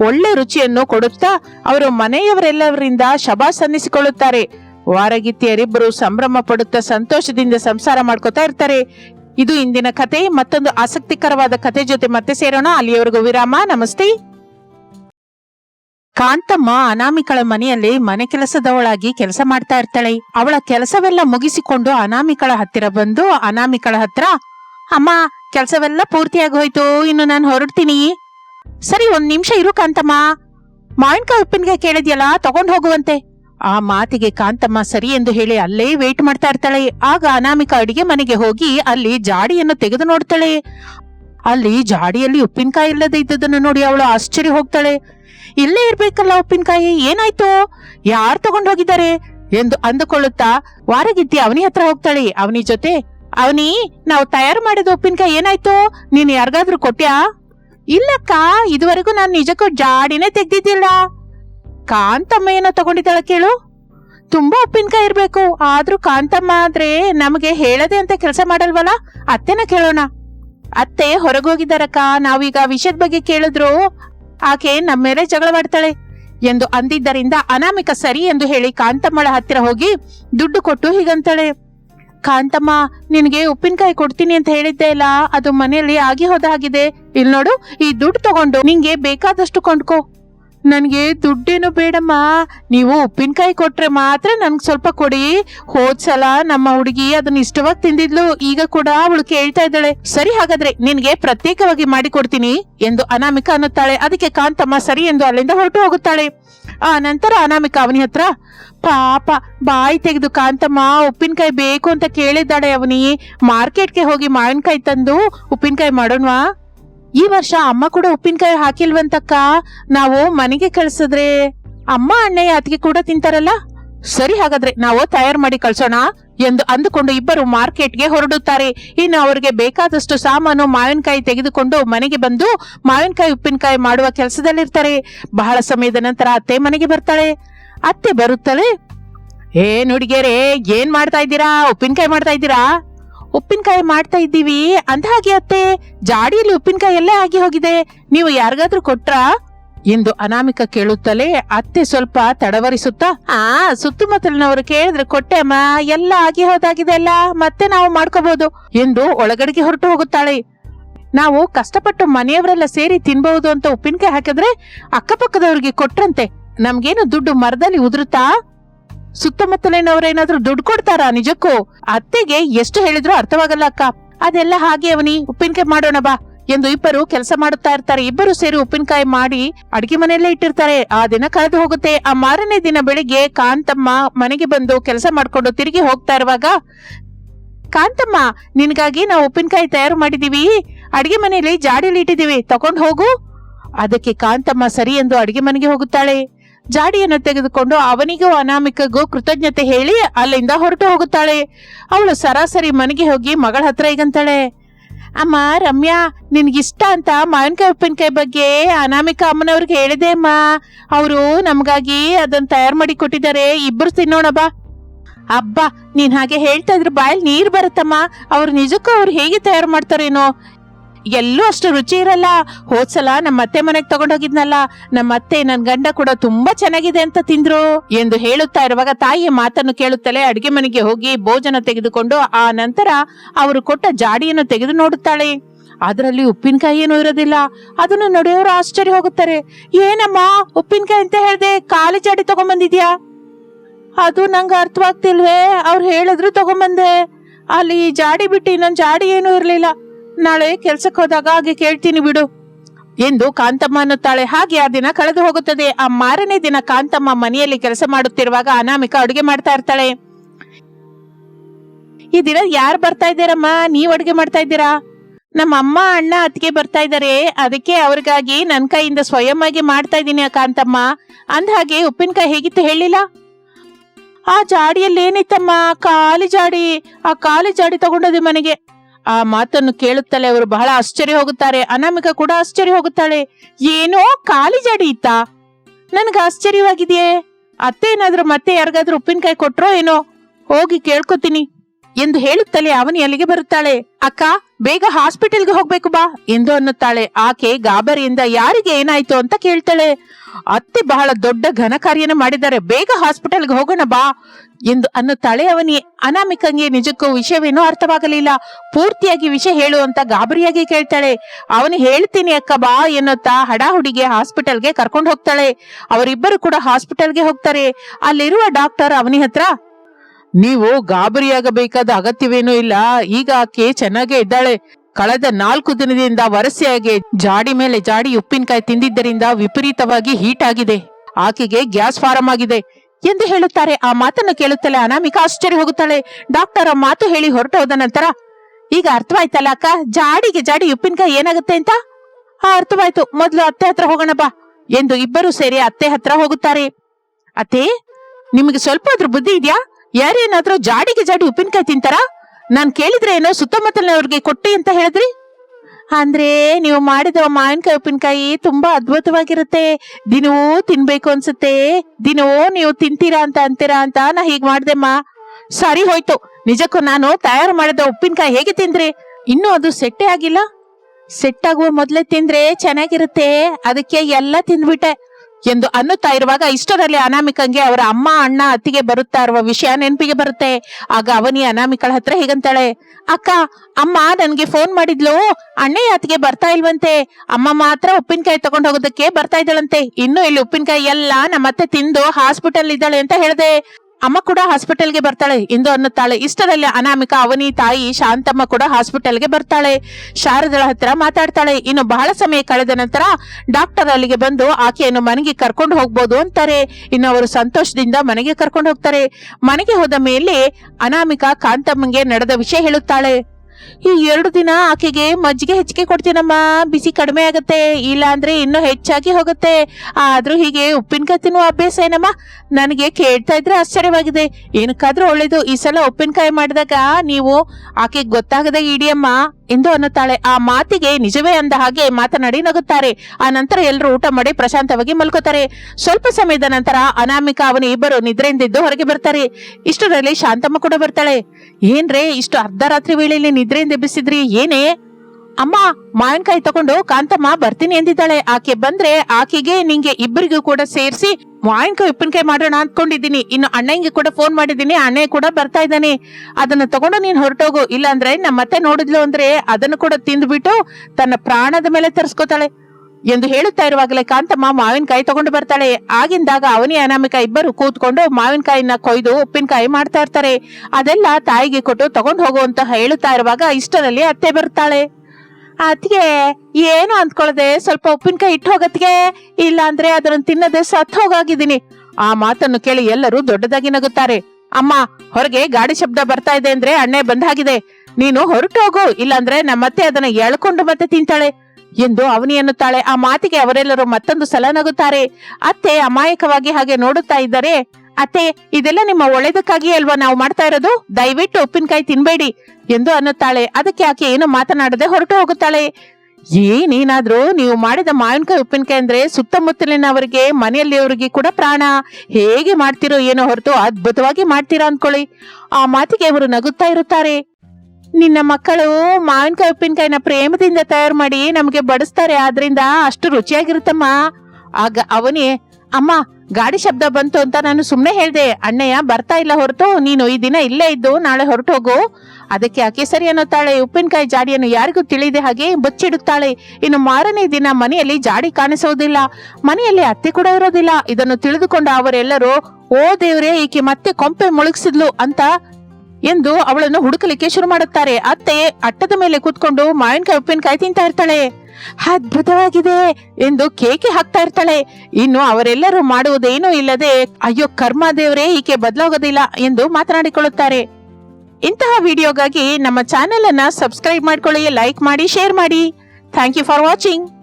ಒಳ್ಳೆ ರುಚಿಯನ್ನು ಕೊಡುತ್ತಾ ಅವರು ಮನೆಯವರೆಲ್ಲವರಿಂದ ಶಬಾಸ್ ಅನ್ನಿಸಿಕೊಳ್ಳುತ್ತಾರೆ. ವಾರಗಿತ್ತಿಯರಿಬ್ಬರು ಸಂಭ್ರಮ ಪಡುತ್ತಾ ಸಂತೋಷದಿಂದ ಸಂಸಾರ ಮಾಡ್ಕೋತಾ ಇರ್ತಾರೆ. ಇದು ಇಂದಿನ ಕತೆ, ಮತ್ತೊಂದು ಆಸಕ್ತಿಕರವಾದ ಕತೆ ಜೊತೆ ಮತ್ತೆ ಸೇರೋಣ. ಅಲ್ಲಿಯವರೆಗೂ ವಿರಾಮ, ನಮಸ್ತೆ. ಕಾಂತಮ್ಮ ಅನಾಮಿಕಳ ಮನೆಯಲ್ಲಿ ಮನೆ ಕೆಲಸದವಳಾಗಿ ಕೆಲಸ ಮಾಡ್ತಾ ಇರ್ತಾಳೆ. ಅವಳ ಕೆಲಸವೆಲ್ಲ ಮುಗಿಸಿಕೊಂಡು ಅನಾಮಿಕಳ ಹತ್ತಿರ ಬಂದು ಅನಾಮಿಕಳ ಹತ್ರ, ಅಮ್ಮ, ಕೆಲಸವೆಲ್ಲ ಪೂರ್ತಿಯಾಗಿ ಹೋಯ್ತು, ಇನ್ನು ನಾನು ಹೊರಡ್ತೀನಿ. ಸರಿ, ಒಂದ್ ನಿಮಿಷ ಇರು ಕಾಂತಮ್ಮ. ಮಾವಿನಕಾಯಿ ಉಪ್ಪಿನಕಾಯಿ ಕೇಳಿದ್ಯಲ್ಲ, ತಗೊಂಡ್ ಹೋಗುವಂತೆ. ಆ ಮಾತಿಗೆ ಕಾಂತಮ್ಮ ಸರಿ ಎಂದು ಹೇಳಿ ಅಲ್ಲೇ ವೇಟ್ ಮಾಡ್ತಾ ಇರ್ತಾಳೆ. ಆಗ ಅನಾಮಿಕ ಅಡಿಗೆ ಮನೆಗೆ ಹೋಗಿ ಅಲ್ಲಿ ಜಾಡಿಯನ್ನು ತೆಗೆದು ನೋಡ್ತಾಳೆ. ಅಲ್ಲಿ ಜಾಡಿಯಲ್ಲಿ ಉಪ್ಪಿನಕಾಯಿ ಇಲ್ಲದೆ ಇದ್ದದನ್ನು ನೋಡಿ ಅವಳು ಆಶ್ಚರ್ಯ ಹೋಗ್ತಾಳೆ. ಇಲ್ಲೇ ಇರ್ಬೇಕಲ್ಲ ಉಪ್ಪಿನಕಾಯಿ, ಏನಾಯ್ತು? ಯಾರು ತಗೊಂಡು ಹೋಗಿದ್ದಾರೆ? ಎಂದು ಅಂದುಕೊಳ್ಳುತ್ತಾ ವಾರಗಿದ್ದಿ ಅವನಿ ಹತ್ರ ಹೋಗ್ತಾಳೆ. ಅವನಿ ಜೊತೆ, ಅವನಿ, ನಾವು ತಯಾರು ಮಾಡಿದ ಉಪ್ಪಿನಕಾಯಿ ಏನಾಯ್ತು? ನೀನು ಯಾರಿಗಾದ್ರೂ ಕೊಟ್ಯಾ? ಇಲ್ಲಕ್ಕ, ಇದುವರೆಗೂ ನಾನು ನಿಜಕ್ಕೂ ಜಾಡಿನೇ ತೆಗ್ದಿದ್ದಿಲ್ಲ. ಕಾಂತಮ್ಮ ಏನೋ ತಗೊಂಡಿದ್ದಾಳ ಕೇಳು. ತುಂಬಾ ಉಪ್ಪಿನಕಾಯಿ ಇರ್ಬೇಕು, ಆದ್ರೂ ಕಾಂತಮ್ಮ ಆದ್ರೆ ನಮಗೆ ಹೇಳದೆ ಅಂತ ಕೆಲಸ ಮಾಡಲ್ವಲ್ಲ, ಅತ್ತೆನ ಕೇಳೋಣ. ಅತ್ತೆ ಹೊರಗೋಗಿದ್ದಾರಕ್ಕ, ನಾವೀಗ ವಿಷಯದ ಬಗ್ಗೆ ಕೇಳಿದ್ರು, ಆಕೆ ನಮ್ಮ ಮೇಲೆ ಜಗಳ ಮಾಡ್ತಾಳೆ ಎಂದು ಅಂದಿದ್ದರಿಂದ ಅನಾಮಿಕ ಸರಿ ಎಂದು ಹೇಳಿ ಕಾಂತಮ್ಮಳ ಹತ್ತಿರ ಹೋಗಿ ದುಡ್ಡು ಕೊಟ್ಟು ಹೀಗಂತಾಳೆ. ಕಾಂತಮ್ಮ, ನಿನಗೆ ಉಪ್ಪಿನಕಾಯಿ ಕೊಡ್ತೀನಿ ಅಂತ ಹೇಳಿದ್ದೆ ಇಲ್ಲ ಅದು ಮನೆಯಲ್ಲಿ ಆಗಿ ಹೋದ ಹಾಗಿದೆ. ಇಲ್ಲಿ ನೋಡು, ಈ ದುಡ್ಡು ತಗೊಂಡು ನಿಂಗೆ ಬೇಕಾದಷ್ಟು ಕೊಂಡ್ಕೋ. ನನ್ಗೆ ದುಡ್ಡೇನು ಬೇಡಮ್ಮ. ನೀವು ಉಪ್ಪಿನಕಾಯಿ ಕೊಟ್ರೆ ಮಾತ್ರ ನನ್ಗೆ ಸ್ವಲ್ಪ ಕೊಡಿ. ಹೋದ್ಸಲ ನಮ್ಮ ಹುಡುಗಿ ಅದನ್ನ ಇಷ್ಟವಾಗಿ ತಿಂದಿದ್ಲು, ಈಗ ಕೂಡ ಅವಳು ಕೇಳ್ತಾ ಇದ್ದಾಳೆ. ಸರಿ ಹಾಗಾದ್ರೆ, ನಿನ್ಗೆ ಪ್ರತ್ಯೇಕವಾಗಿ ಮಾಡಿ ಕೊಡ್ತೀನಿ ಎಂದು ಅನಾಮಿಕ ಅನ್ನುತ್ತಾಳೆ. ಅದಕ್ಕೆ ಕಾಂತಮ್ಮ ಸರಿ ಎಂದು ಅಲ್ಲಿಂದ ಹೊರಟು ಹೋಗುತ್ತಾಳೆ. ಆ ನಂತರ ಅನಾಮಿಕ ಅವನಿ ಹತ್ರ, ಪಾಪ, ಬಾಯಿ ತೆಗೆದು ಕಾಂತಮ್ಮ, ಉಪ್ಪಿನಕಾಯಿ ಬೇಕು ಅಂತ ಕೇಳಿದ್ದಾಳೆ ಅವನಿ. ಮಾರ್ಕೆಟ್ಗೆ ಹೋಗಿ ಮಾವಿನಕಾಯಿ ತಂದು ಉಪ್ಪಿನಕಾಯಿ ಮಾಡೋಣವಾ? ಈ ವರ್ಷ ಅಮ್ಮ ಕೂಡ ಉಪ್ಪಿನಕಾಯಿ ಹಾಕಿಲ್ವಂತಕ್ಕ? ನಾವು ಮನೆಗೆ ಕಳ್ಸಿದ್ರೆ ಅಮ್ಮ ಅಣ್ಣ ಅದಕ್ಕೆ ಕೂಡ ತಿಂತಾರಲ್ಲ? ಸರಿ ಹಾಗಾದ್ರೆ ನಾವು ತಯಾರು ಮಾಡಿ ಕಳ್ಸೋಣ ಎಂದು ಅಂದುಕೊಂಡು ಇಬ್ಬರು ಮಾರ್ಕೆಟ್ಗೆ ಹೊರಡುತ್ತಾರೆ. ಇನ್ನು ಅವರಿಗೆ ಬೇಕಾದಷ್ಟು ಸಾಮಾನು ಮಾವಿನಕಾಯಿ ತೆಗೆದುಕೊಂಡು ಮನೆಗೆ ಬಂದು ಮಾವಿನಕಾಯಿ, ಉಪ್ಪಿನಕಾಯಿ ಮಾಡುವ ಕೆಲಸದಲ್ಲಿರ್ತಾರೆ. ಬಹಳ ಸಮಯದ ನಂತರ ಅತ್ತೆ ಮನೆಗೆ ಬರ್ತಾಳೆ. ಅತ್ತೆ ಬರುತ್ತಾಳೆ ಏ ಹುಡುಗಿಯರೇ ಏನ್ ಮಾಡ್ತಾ ಇದ್ದೀರಾ? ಉಪ್ಪಿನಕಾಯಿ ಮಾಡ್ತಾ ಇದ್ದೀರಾ? ಉಪ್ಪಿನಕಾಯಿ ಮಾಡ್ತಾ ಇದ್ದೀವಿ. ಅಂದ ಹಾಗೆ ಅತ್ತೆ, ಜಾಡಿಯಲ್ಲಿ ಉಪ್ಪಿನಕಾಯಿ ಎಲ್ಲೇ ಆಗಿ ಹೋಗಿದೆ. ನೀವು ಯಾರಿಗಾದ್ರೂ ಕೊಟ್ರಾ? ಎಂದು ಅನಾಮಿಕ ಕೇಳುತ್ತಲೇ ಅತ್ತೆ ಸ್ವಲ್ಪ ತಡವರಿಸುತ್ತಾ, ಆ, ಸುತ್ತಮುತ್ತಲಿನವರು ಕೇಳಿದ್ರೆ ಕೊಟ್ಟೆ ಅಮ್ಮ, ಎಲ್ಲ ಆಗಿ ಹೋದಾಗಿದೆ ಅಲ್ಲ, ಮತ್ತೆ ನಾವು ಮಾಡ್ಕೋಬಹುದು ಎಂದು ಒಳಗಡೆಗೆ ಹೊರಟು ಹೋಗುತ್ತಾಳೆ. ನಾವು ಕಷ್ಟಪಟ್ಟು ಮನೆಯವರೆಲ್ಲ ಸೇರಿ ತಿನ್ಬಹುದು ಅಂತ ಉಪ್ಪಿನಕಾಯಿ ಹಾಕಿದ್ರೆ ಅಕ್ಕಪಕ್ಕದವ್ರಿಗೆ ಕೊಟ್ರಂತೆ, ನಮ್ಗೇನು ದುಡ್ಡು ಮರದಲ್ಲಿ ಉದುರುತ್ತಾ? ಸುತ್ತಮುತ್ತಲಿನವರೇನಾದ್ರೂ ದುಡ್ಡು ಕೊಡ್ತಾರಾ ನಿಜಕ್ಕೂ? ಅತ್ತೆಗೆ ಎಷ್ಟು ಹೇಳಿದ್ರು ಅರ್ಥವಾಗಲ್ಲ ಅಕ್ಕ. ಅದೆಲ್ಲ ಹಾಗೆ ಅವನಿ, ಉಪ್ಪಿನಕಾಯಿ ಮಾಡೋಣ ಬಾ. ಎಂದು ಇಬ್ಬರು ಕೆಲಸ ಮಾಡುತ್ತಾ ಇರ್ತಾರೆ. ಇಬ್ಬರು ಸೇರಿ ಉಪ್ಪಿನಕಾಯಿ ಮಾಡಿ ಅಡಿಗೆ ಮನೆಯಲ್ಲೇ ಇಟ್ಟಿರ್ತಾರೆ. ಆ ದಿನ ಕಳೆದು ಹೋಗುತ್ತೆ. ಆ ಮಾರನೇ ದಿನ ಬೆಳಿಗ್ಗೆ ಕಾಂತಮ್ಮ ಮನೆಗೆ ಬಂದು ಕೆಲಸ ಮಾಡ್ಕೊಂಡು ತಿರುಗಿ ಹೋಗ್ತಾ ಇರುವಾಗ, ಕಾಂತಮ್ಮ, ನಿನಗಾಗಿ ನಾವು ಉಪ್ಪಿನಕಾಯಿ ತಯಾರು ಮಾಡಿದೀವಿ ಅಡಿಗೆ ಮನೆಯಲ್ಲಿ ಜಾಡಿಯಲ್ಲಿ ಇಟ್ಟಿದೀವಿ ತಗೊಂಡು ಹೋಗು. ಅದಕ್ಕೆ ಕಾಂತಮ್ಮ ಸರಿ ಎಂದು ಅಡಿಗೆ ಮನೆಗೆ ಹೋಗುತ್ತಾಳೆ. ಜಾಡಿಯನ್ನು ತೆಗೆದುಕೊಂಡು ಅವನಿಗೂ ಅನಾಮಿಕಗೂ ಕೃತಜ್ಞತೆ ಹೇಳಿ ಅಲ್ಲಿಂದ ಹೊರಟು ಹೋಗುತ್ತಾಳೆ. ಅವಳು ಸರಾಸರಿ ಮನೆಗೆ ಹೋಗಿ ಮಗಳ ಹತ್ರ ಈಗಂತಾಳೆ. ಅಮ್ಮ, ರಮ್ಯಾ, ನಿನ್ಗಿಷ್ಟ ಅಂತ ಮಾವಿನಕಾಯಿ, ಉಪ್ಪಿನಕಾಯಿ ಬಗ್ಗೆ ಅನಾಮಿಕ ಅಮ್ಮನವ್ರಿಗೆ ಹೇಳಿದೆ ಅಮ್ಮ. ಅವರು ನಮಗಾಗಿ ಅದನ್ನ ತಯಾರು ಮಾಡಿ ಕೊಟ್ಟಿದ್ದಾರೆ. ಇಬ್ರು ತಿನ್ನೋಣ ಬಾ. ಅಬ್ಬಾ, ನೀನ್ ಹಾಗೆ ಹೇಳ್ತಾ ಇದ್ರೆ ಬಾಯಲ್ಲಿ ನೀರ್ ಬರುತ್ತಮ್ಮ. ಅವ್ರು ನಿಜಕ್ಕೂ ಅವ್ರು ಹೇಗೆ ತಯಾರು ಮಾಡ್ತಾರೇನೋ. ಎಲ್ಲೂ ಅಷ್ಟು ರುಚಿ ಇರಲ್ಲ. ಹೋದ್ಸಲ ನಮ್ಮ ಅತ್ತೆ ಮನೆಗೆ ತಗೊಂಡೋಗಿದ್ನಲ್ಲ ನಮ್ಮ ಅತ್ತೆ ನನ್ ಗಂಡ ಕೂಡ ತುಂಬಾ ಚೆನ್ನಾಗಿದೆ ಅಂತ ತಿಂದ್ರು ಎಂದು ಹೇಳುತ್ತಾ ಇರುವಾಗ ತಾಯಿಯ ಮಾತನ್ನು ಕೇಳುತ್ತಲೇ ಅಡಿಗೆ ಮನೆಗೆ ಹೋಗಿ ಭೋಜನ ತೆಗೆದುಕೊಂಡು ಆ ನಂತರ ಅವರು ಕೊಟ್ಟ ಜಾಡಿಯನ್ನು ತೆಗೆದು ನೋಡುತ್ತಾಳೆ. ಅದರಲ್ಲಿ ಉಪ್ಪಿನಕಾಯಿ ಏನೂ ಇರೋದಿಲ್ಲ. ಅದನ್ನು ನಡೆಯೋರು ಆಶ್ಚರ್ಯ ಹೋಗುತ್ತಾರೆ. ಏನಮ್ಮ, ಉಪ್ಪಿನಕಾಯಿ ಅಂತ ಹೇಳ್ದೆ ಖಾಲಿ ಜಾಡಿ ತಗೊಂಬಂದಿದ್ಯಾ? ಅದು ನಂಗೆ ಅರ್ಥವಾಗ್ತಿಲ್ವೇ, ಅವ್ರು ಹೇಳಿದ್ರು ತಗೊಂಬಂದೆ. ಅಲ್ಲಿ ಜಾಡಿ ಬಿಟ್ಟು ಇನ್ನೊಂದು ಜಾಡಿ ಏನೂ ಇರ್ಲಿಲ್ಲ. ನಾಳೆ ಕೆಲ್ಸಕ್ಕೆ ಹೋದಾಗ ಹಾಗೆ ಕೇಳ್ತೀನಿ ಬಿಡು. ಎಂದು ಕಾಂತಮ್ಮ ಅನ್ನುತ್ತಾಳೆ. ಹಾಗೆ ಆ ದಿನ ಕಳೆದು ಹೋಗುತ್ತದೆ. ಆ ಮಾರನೇ ದಿನ ಕಾಂತಮ್ಮ ಮನೆಯಲ್ಲಿ ಕೆಲಸ ಮಾಡುತ್ತಿರುವಾಗ ಅನಾಮಿಕ ಅಡುಗೆ ಮಾಡ್ತಾ ಇರ್ತಾಳೆ. ಈ ದಿನ ಯಾರು ಬರ್ತಾ ಇದ್ದೀರಮ್ಮ? ನೀವ್ ಅಡುಗೆ ಮಾಡ್ತಾ ಇದ್ದೀರಾ? ನಮ್ಮ ಅಮ್ಮ, ಅಣ್ಣ ಅತ್ತಿಗೆ ಬರ್ತಾ ಇದ್ದಾರೆ. ಅದಕ್ಕೆ ಅವ್ರಿಗಾಗಿ ನನ್ ಕೈಯಿಂದ ಸ್ವಯಂ ಆಗಿ ಮಾಡ್ತಾ ಇದ್ದೀನಿ ಆ ಕಾಂತಮ್ಮ. ಅಂದ ಹಾಗೆ ಉಪ್ಪಿನಕಾಯಿ ಹೇಗಿತ್ತು ಹೇಳಿಲ್ಲ? ಆ ಜಾಡಿಯಲ್ಲಿ ಏನಿತ್ತಮ್ಮ? ಖಾಲಿ ಜಾಡಿ. ಆ ಖಾಲಿ ಜಾಡಿ ತಗೊಂಡೋದೆ ಮನೆಗೆ. ಆ ಮಾತನ್ನು ಕೇಳುತ್ತಲೇ ಅವರು ಬಹಳ ಆಶ್ಚರ್ಯ ಹೋಗುತ್ತಾರೆ. ಅನಾಮಿಕ ಕೂಡ ಆಶ್ಚರ್ಯ ಹೋಗುತ್ತಾಳೆ. ಏನೋ ಖಾಲಿ ಜಾಡಿ ಇತ್ತಾ? ನನ್ಗೆ ಆಶ್ಚರ್ಯವಾಗಿದೆಯೇ? ಅತ್ತೆ ಏನಾದ್ರೂ ಮತ್ತೆ ಯಾರಿಗಾದ್ರೂ ಉಪ್ಪಿನಕಾಯಿ ಕೊಟ್ರೋ ಏನೋ? ಹೋಗಿ ಕೇಳ್ಕೊತೀನಿ. ಎಂದು ಹೇಳುತ್ತಲೇ ಅವನಿ ಅಲ್ಲಿಗೆ ಬರುತ್ತಾಳೆ? ಅಕ್ಕ, ಬೇಗ ಹಾಸ್ಪಿಟಲ್ಗೆ ಹೋಗ್ಬೇಕು ಬಾ ಎಂದು ಅನ್ನುತ್ತಾಳೆ. ಆಕೆ ಗಾಬರಿಯಿಂದ ಯಾರಿಗೆ ಏನಾಯ್ತು ಅಂತ ಕೇಳ್ತಾಳೆ. ಅತ್ತೆ ಬಹಳ ದೊಡ್ಡ ಘನ ಕಾರ್ಯನ ಮಾಡಿದ್ದಾರೆ. ಬೇಗ ಹಾಸ್ಪಿಟಲ್ಗೆ ಹೋಗೋಣ ಬಾ ಎಂದು ಅನ್ನುತ್ತಾಳೆ. ಅವನಿ ಅನಾಮಿಕಂಗೆ ನಿಜಕ್ಕೂ ವಿಷಯವೇನೂ ಅರ್ಥವಾಗಲಿಲ್ಲ. ಪೂರ್ತಿಯಾಗಿ ವಿಷಯ ಹೇಳು ಅಂತ ಗಾಬರಿಯಾಗಿ ಕೇಳ್ತಾಳೆ. ಅವನು ಹೇಳ್ತೀನಿ ಅಕ್ಕ ಬಾ ಎನ್ನುತ್ತಾ ಹಡಾಹುಡಿಗೆ ಹಾಸ್ಪಿಟಲ್ಗೆ ಕರ್ಕೊಂಡು ಹೋಗ್ತಾಳೆ. ಅವರಿಬ್ಬರು ಕೂಡ ಹಾಸ್ಪಿಟಲ್ಗೆ ಹೋಗ್ತಾರೆ. ಅಲ್ಲಿರುವ ಡಾಕ್ಟರ್ ಅವನಿ ಹತ್ರ ನೀವು ಗಾಬರಿಯಾಗಬೇಕಾದ ಅಗತ್ಯವೇನೂ ಇಲ್ಲ. ಈಗ ಆಕೆ ಚೆನ್ನಾಗೇ ಇದ್ದಾಳೆ. ಕಳೆದ ನಾಲ್ಕು ದಿನದಿಂದ ವರಸೆಯಾಗಿ ಜಾಡಿ ಮೇಲೆ ಜಾಡಿ ಉಪ್ಪಿನಕಾಯಿ ತಿಂದಿದ್ದರಿಂದ ವಿಪರೀತವಾಗಿ ಹೀಟ್ ಆಗಿದೆ. ಆಕೆಗೆ ಗ್ಯಾಸ್ ಫಾರಂ ಆಗಿದೆ. ಎಂದು ಹೇಳುತ್ತಾರೆ. ಆ ಮಾತನ್ನು ಕೇಳುತ್ತಲೇ ಅನಾಮಿಕ ಆಶ್ಚರ್ಯ ಹೋಗುತ್ತಾಳೆ. ಡಾಕ್ಟರ್ ಆ ಮಾತು ಹೇಳಿ ಹೊರಟು ಹೋದ ನಂತರ, ಈಗ ಅರ್ಥವಾಯ್ತಲ್ಲ ಅಕ್ಕ? ಜಾಡಿಗೆ ಜಾಡಿ ಉಪ್ಪಿನಕಾಯಿ ಏನಾಗುತ್ತೆ ಅಂತ? ಆ, ಅರ್ಥವಾಯ್ತು. ಮೊದ್ಲು ಅತ್ತೆ ಹತ್ರ ಹೋಗೋಣ ಬಾ ಎಂದು ಇಬ್ಬರು ಸೇರಿ ಅತ್ತೆ ಹತ್ರ ಹೋಗುತ್ತಾರೆ. ಅತ್ತೆ, ನಿಮಗೆ ಸ್ವಲ್ಪ ಆದ್ರೂ ಬುದ್ಧಿ ಇದೆಯಾ? ಯಾರೇನಾದ್ರೂ ಜಾಡಿಗೆ ಜಾಡಿ ಉಪ್ಪಿನಕಾಯಿ ತಿಂತಾರಾ? ನಾನ್ ಕೇಳಿದ್ರೆ ಏನೋ ಸುತ್ತಮುತ್ತಲಿನವ್ರಿಗೆ ಕೊಟ್ಟಿ ಅಂತ ಹೇಳಿದ್ರಿ. ಅಂದ್ರೆ ನೀವು ಮಾಡಿದ ಮಾವಿನಕಾಯಿ ಉಪ್ಪಿನಕಾಯಿ ತುಂಬಾ ಅದ್ಭುತವಾಗಿರುತ್ತೆ. ದಿನವೂ ತಿನ್ಬೇಕು ಅನ್ಸುತ್ತೆ. ದಿನವೂ ನೀವು ತಿಂತೀರಾ ಅಂತ ಅಂತೀರಾ ಅಂತ ನಾ ಹೀಗ್ ಮಾಡ್ದೆಮ್ಮ ಸರಿ ಹೋಯ್ತು. ನಿಜಕ್ಕೂ ನಾನು ತಯಾರು ಮಾಡಿದ ಉಪ್ಪಿನಕಾಯಿ ಹೇಗೆ ತಿಂದ್ರಿ? ಇನ್ನೂ ಅದು ಸೆಟ್ಟೆ ಆಗಿಲ್ಲ. ಸೆಟ್ ಆಗುವ ಮೊದ್ಲೇ ತಿಂದ್ರೆ ಚೆನ್ನಾಗಿರುತ್ತೆ. ಅದಕ್ಕೆ ಎಲ್ಲ ತಿಂದ್ಬಿಟ್ಟೆ. ಎಂದು ಅನ್ನುತ್ತಾ ಇರುವಾಗ ಇಷ್ಟರಲ್ಲಿ ಅನಾಮಿಕಂಗೆ ಅವರ ಅಮ್ಮ, ಅಣ್ಣ, ಅತ್ತಿಗೆ ಬರುತ್ತಾ ಇರುವ ವಿಷಯ ನೆನಪಿಗೆ ಬರುತ್ತೆ. ಆಗ ಅವನಿ ಅನಾಮಿಕಳ ಹತ್ರ ಹೀಗಂತಾಳೆ, ಅಕ್ಕ, ಅಮ್ಮ ನನ್ಗೆ ಫೋನ್ ಮಾಡಿದ್ಲು. ಅಣ್ಣಯ್ಯ ಅತ್ತಿಗೆ ಬರ್ತಾ ಇಲ್ವಂತೆ. ಅಮ್ಮ ಮಾತ್ರ ಉಪ್ಪಿನಕಾಯಿ ತಗೊಂಡ್ ಹೋಗೋದಕ್ಕೆ ಬರ್ತಾ ಇದ್ದಾಳಂತೆ. ಇನ್ನು ಇಲ್ಲಿ ಉಪ್ಪಿನಕಾಯಿ ಎಲ್ಲ ನಮ್ಮತ್ತೆ ತಿಂದು ಹಾಸ್ಪಿಟಲ್ ಇದ್ದಾಳೆ ಅಂತ ಹೇಳ್ದೆ. ಅಮ್ಮ ಕೂಡ ಹಾಸ್ಪಿಟಲ್ಗೆ ಬರ್ತಾಳೆ. ಎಂದು ಅನ್ನುತ್ತಾಳೆ. ಇಷ್ಟರಲ್ಲಿ ಅನಾಮಿಕ ಅವನಿ ತಾಯಿ ಶಾಂತಮ್ಮ ಕೂಡ ಹಾಸ್ಪಿಟಲ್ಗೆ ಬರ್ತಾಳೆ. ಶಾರದಳ ಹತ್ರ ಮಾತಾಡ್ತಾಳೆ. ಇನ್ನು ಬಹಳ ಸಮಯ ಕಳೆದ ನಂತರ ಡಾಕ್ಟರ್ ಅಲ್ಲಿಗೆ ಬಂದು ಆಕೆಯನ್ನು ಮನೆಗೆ ಕರ್ಕೊಂಡು ಹೋಗ್ಬೋದು ಅಂತಾರೆ. ಇನ್ನು ಅವರು ಸಂತೋಷದಿಂದ ಮನೆಗೆ ಕರ್ಕೊಂಡು ಹೋಗ್ತಾರೆ. ಮನೆಗೆ ಹೋದ ಮೇಲೆ ಅನಾಮಿಕ ಕಾಂತಮ್ಮಗೆ ನಡೆದ ವಿಷಯ ಹೇಳುತ್ತಾಳೆ. ಈ ಎರಡು ದಿನ ಆಕೆಗೆ ಮಜ್ಜಿಗೆ ಹೆಚ್ಚಿಗೆ ಕೊಡ್ತೀನಮ್ಮ. ಬಿಸಿ ಕಡಿಮೆ ಆಗುತ್ತೆ ಇಲ್ಲ ಅಂದ್ರೆ ಇನ್ನೂ ಹೆಚ್ಚಾಗಿ ಹೋಗುತ್ತೆ. ಆದ್ರೂ ಹೀಗೆ ಉಪ್ಪಿನಕಾಯಿ ತಿನ್ನುವ ಅಭ್ಯಾಸ ಏನಮ್ಮ? ನನಗೆ ಕೇಳ್ತಾ ಇದ್ರೆ ಆಶ್ಚರ್ಯವಾಗಿದೆ. ಏನಕ್ಕಾದ್ರೂ ಒಳ್ಳೇದು. ಈ ಸಲ ಉಪ್ಪಿನಕಾಯಿ ಮಾಡಿದಾಗ ನೀವು ಆಕೆಗೆ ಗೊತ್ತಾಗದೆ ಇಡಿಯಮ್ಮ ಎಂದು ಅನ್ನುತ್ತಾಳೆ. ಆ ಮಾತಿಗೆ ನಿಜವೇ ಅಂದ ಹಾಗೆ ಮಾತನಾಡಿ ನಗುತ್ತಾರೆ. ಆ ನಂತರ ಎಲ್ಲರೂ ಊಟ ಮಾಡಿ ಪ್ರಶಾಂತವಾಗಿ ಮಲ್ಕೋತಾರೆ. ಸ್ವಲ್ಪ ಸಮಯದ ನಂತರ ಅನಾಮಿಕ ಅವನ ಇಬ್ಬರು ನಿದ್ರೆಯಿಂದಿದ್ದು ಹೊರಗೆ ಬರ್ತಾರೆ. ಇಷ್ಟರಲ್ಲಿ ಶಾಂತಮ್ಮ ಕೂಡ ಬರ್ತಾಳೆ. ಏನ್ರೇ, ಇಷ್ಟು ಅರ್ಧ ರಾತ್ರಿ ವೇಳೆಯಲ್ಲಿ ನಿದ್ರೆಯಿಂದ ಎಬ್ಬಿಸಿದ್ರಿ ಏನೇ? ಅಮ್ಮ, ಮಾವಿನಕಾಯಿ ತಗೊಂಡು ಕಾಂತಮ್ಮ ಬರ್ತೀನಿ ಎಂದಿದ್ದಾಳೆ. ಆಕೆ ಬಂದ್ರೆ ಆಕೆಗೆ ನಿಂಗೆ ಇಬ್ಬರಿಗೂ ಕೂಡ ಸೇರಿಸಿ ಮಾವಿನಕಾಯಿ ಉಪ್ಪಿನಕಾಯಿ ಮಾಡೋಣ ಅಂದ್ಕೊಂಡಿದ್ದೀನಿ ಇನ್ನು ಅಣ್ಣಂಗೆ ಕೂಡ ಫೋನ್ ಮಾಡಿದ್ದೀನಿ. ಅಣ್ಣ ಕೂಡ ಬರ್ತಾ ಇದ್ದಾನೆ. ಅದನ್ನ ತಗೊಂಡು ನೀನ್ ಹೊರಟೋಗು. ಇಲ್ಲಾಂದ್ರೆ ನಮ್ಮ ಮತ್ತೆ ನೋಡಿದ್ಲು ಅಂದ್ರೆ ಅದನ್ನು ಕೂಡ ತಿಂದ್ಬಿಟ್ಟು ತನ್ನ ಪ್ರಾಣದ ಮೇಲೆ ತರಿಸ್ಕೋತಾಳೆ. ಎಂದು ಹೇಳುತ್ತಾ ಇರುವಾಗಲೇ ಕಾಂತಮ್ಮ ಮಾವಿನಕಾಯಿ ತಗೊಂಡು ಬರ್ತಾಳೆ. ಆಗಿಂದಾಗ ಅವನಿ ಅನಾಮಿಕ ಇಬ್ಬರು ಕೂತ್ಕೊಂಡು ಮಾವಿನಕಾಯಿನ ಕೊಯ್ದು ಉಪ್ಪಿನಕಾಯಿ ಮಾಡ್ತಾ ಇರ್ತಾರೆ. ಅದೆಲ್ಲ ತಾಯಿಗೆ ಕೊಟ್ಟು ತಗೊಂಡು ಹೋಗುವಂತ ಹೇಳುತ್ತಾ ಇರುವಾಗ ಇಷ್ಟರಲ್ಲಿ ಅತ್ತೆ ಬರ್ತಾಳೆ. ಅತ್ತಿಗೆ, ಏನು ಅಂದ್ಕೊಳ್ಳದೆ ಸ್ವಲ್ಪ ಉಪ್ಪಿನಕಾಯಿ ಇಟ್ಟು ಹೋಗತ್ತಿಗೆ ಇಲ್ಲ ಅಂದ್ರೆ ಅದನ್ನ ತಿನ್ನದೆ ಸತ್ ಹೋಗಾಗಿದ್ದೀನಿ. ಆ ಮಾತನ್ನು ಕೇಳಿ ಎಲ್ಲರೂ ದೊಡ್ಡದಾಗಿ ನಗುತ್ತಾರೆ. ಅಮ್ಮ, ಹೊರಗೆ ಗಾಡಿ ಶಬ್ದ ಬರ್ತಾ ಇದೆ ಅಂದ್ರೆ ಅಣ್ಣೆ ಬಂದಾಗಿದೆ. ನೀನು ಹೊರಟು ಹೋಗು. ಇಲ್ಲಾಂದ್ರೆ ನಮ್ಮತ್ತೆ ಅದನ್ನ ಎಳ್ಕೊಂಡು ಮತ್ತೆ ತಿಂತಾಳೆ. ಎಂದು ಅವನಿ ಎನ್ನುತ್ತಾಳೆ. ಆ ಮಾತಿಗೆ ಅವರೆಲ್ಲರೂ ಮತ್ತೊಂದು ಸಲ ನಗುತ್ತಾರೆ. ಅತ್ತೆ ಅಮಾಯಕವಾಗಿ ಹಾಗೆ ನೋಡುತ್ತಾ ಇದ್ದಾರೆ, ಅತ್ತೆ, ಇದೆಲ್ಲ ನಿಮ್ಮ ಒಳ್ಳೇದಕ್ಕಾಗಿ ಅಲ್ವಾ ನಾವು ಮಾಡ್ತಾ ಇರೋದು? ದಯವಿಟ್ಟು ಉಪ್ಪಿನಕಾಯಿ ತಿನ್ಬೇಡಿ ಎಂದು ಅನ್ನುತ್ತಾಳೆ. ಅದಕ್ಕೆ ಆಕೆ ಏನು ಮಾತನಾಡದೆ ಹೊರಟು ಹೋಗುತ್ತಾಳೆ. ಏನೇನಾದ್ರೂ ನೀವು ಮಾಡಿದ ಮಾವಿನಕಾಯಿ ಉಪ್ಪಿನಕಾಯಿ ಅಂದ್ರೆ ಸುತ್ತಮುತ್ತಲಿನವರಿಗೆ ಮನೆಯಲ್ಲಿಯವರಿಗೆ ಕೂಡ ಪ್ರಾಣ. ಹೇಗೆ ಮಾಡ್ತಿರೋ ಏನೋ ಹೊರತು ಅದ್ಭುತವಾಗಿ ಮಾಡ್ತೀರಾ ಅನ್ಕೊಳ್ಳಿ ಆ ಮಾತಿಗೆ ಅವರು ನಗುತ್ತಾ ಇರುತ್ತಾರೆ. ನಿನ್ನ ಮಕ್ಕಳು ಮಾವಿನಕಾಯಿ, ಉಪ್ಪಿನಕಾಯಿನ ಪ್ರೇಮದಿಂದ ತಯಾರು ಮಾಡಿ ನಮಗೆ ಬಡಿಸ್ತಾರೆ, ಆದ್ರಿಂದ ಅಷ್ಟು ರುಚಿಯಾಗಿರುತ್ತಮ್ಮ. ಆಗ ಅವನೇ, ಅಮ್ಮ, ಗಾಡಿ ಶಬ್ದ ಬಂತು ಅಂತ ನಾನು ಸುಮ್ಮನೆ ಹೇಳಿದೆ. ಅಣ್ಣಯ್ಯ ಬರ್ತಾ ಇಲ್ಲ ಹೊರತು, ನೀನು ಈ ದಿನ ಇಲ್ಲೇ ಇದ್ದು ನಾಳೆ ಹೊರಟು ಹೋಗು. ಅದಕ್ಕೆ ಆಕೆ ಸರಿ ತಾಳೆ, ಉಪ್ಪಿನಕಾಯಿ ಜಾಡಿಯನ್ನು ಯಾರಿಗೂ ತಿಳಿದೆ ಹಾಗೆ ಬಚ್ಚಿಡುತ್ತಾಳೆ. ಇನ್ನು ಮಾರನೇ ದಿನ ಮನೆಯಲ್ಲಿ ಜಾಡಿ ಕಾಣಿಸುವುದಿಲ್ಲ ಮನೆಯಲ್ಲಿ ಅತ್ತೆ ಕೂಡ ಇರೋದಿಲ್ಲ. ಇದನ್ನು ತಿಳಿದುಕೊಂಡ ಅವರೆಲ್ಲರೂ, ಓ ದೇವ್ರೆ, ಈಕೆ ಮತ್ತೆ ಕೊಂಪೆ ಮುಳುಗಿಸಿದ್ಲು ಅಂತ ಎಂದು ಅವಳನ್ನು ಹುಡುಕಲಿಕ್ಕೆ ಶುರು ಮಾಡುತ್ತಾರೆ. ಅತ್ತೆ ಅಟ್ಟದ ಮೇಲೆ ಕೂತ್ಕೊಂಡು ಮಾವಿನಕಾಯಿ, ಉಪ್ಪಿನಕಾಯಿ ತಿಂತಾ ಇರ್ತಾಳೆ. ಅದ್ಭುತವಾಗಿದೆ ಎಂದು ಕೇಕೆ ಹಾಕ್ತಾ ಇರ್ತಾಳೆ. ಇನ್ನು ಅವರೆಲ್ಲರೂ ಮಾಡುವುದೇನೂ ಇಲ್ಲದೆ, ಅಯ್ಯೋ, ಕರ್ಮ ದೇವರೇ ಈಕೆ ಬದಲಾಗೋದಿಲ್ಲ ಎಂದು ಮಾತನಾಡಿಕೊಳ್ಳುತ್ತಾರೆ. ಇಂತಹ ವಿಡಿಯೋಗಾಗಿ ನಮ್ಮ ಚಾನೆಲ್ ಅನ್ನ ಸಬ್ಸ್ಕ್ರೈಬ್ ಮಾಡ್ಕೊಳ್ಳಿ, ಲೈಕ್ ಮಾಡಿ, ಶೇರ್ ಮಾಡಿ. Thank you for watching.